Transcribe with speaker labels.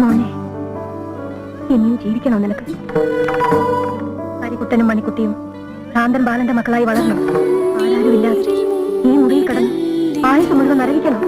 Speaker 1: മോനെ ഇനിയും ജീവിക്കണോ നിനക്ക്? ഹരികുട്ടനും മണിക്കുട്ടിയും ഭ്രാന്തൻ ബാലന്റെ മക്കളായി വളർന്നു. ആരാരുമില്ലാതെ ഈ മുറിയിൽ കടന്ന് ആയുസ് മുഴുവൻ അറിയിക്കണം